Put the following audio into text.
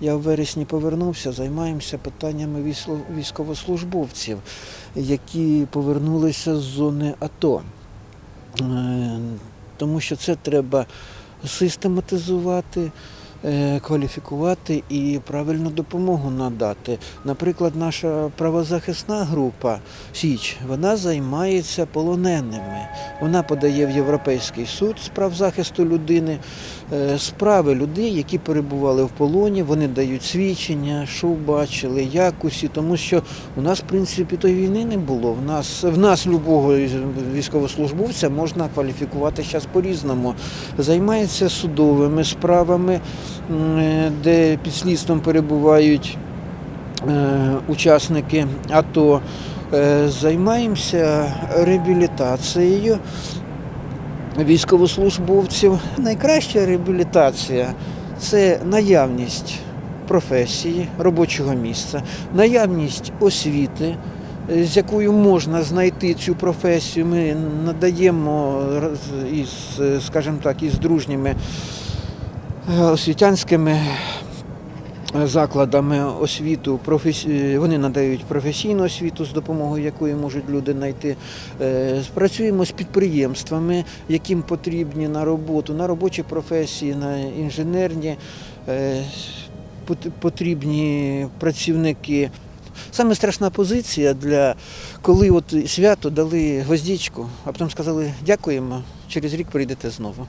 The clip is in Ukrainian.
Я в вересні повернувся, займаємося питаннями військовослужбовців, які повернулися з зони АТО. Е, Тому що це треба систематизувати, кваліфікувати і правильну допомогу надати. Наприклад, наша правозахисна група Січ вона займається полоненими. Вона подає в Європейський суд з прав захисту людини е, справи людей, які перебували в полоні. Вони дають свідчення, що бачили, як усі, тому що у нас, в принципі, тої війни не було. В нас в нас любого військовослужбовця можна кваліфікувати зараз по-різному. Займається судовими справами, е, де під слідством перебувають е, учасники АТО. Е, Займаємося реабілітацією військовослужбовців. Найкраща реабілітація це наявність професії, робочого місця, наявність освіти, е, з якою можна знайти цю професію. Ми надаємо із, е, скажімо так, із дружніми е, освітянськими е, закладами освіту, вони надають професійну освіту, з допомогою якої можуть люди знайти. Е, Працюємо з підприємствами, яким потрібні на роботу, на робочі професії, на інженерні е, потрібні працівники. Саме страшна позиція для коли от свято дали гвоздічку, а потім сказали дякуємо, через рік прийдете знову.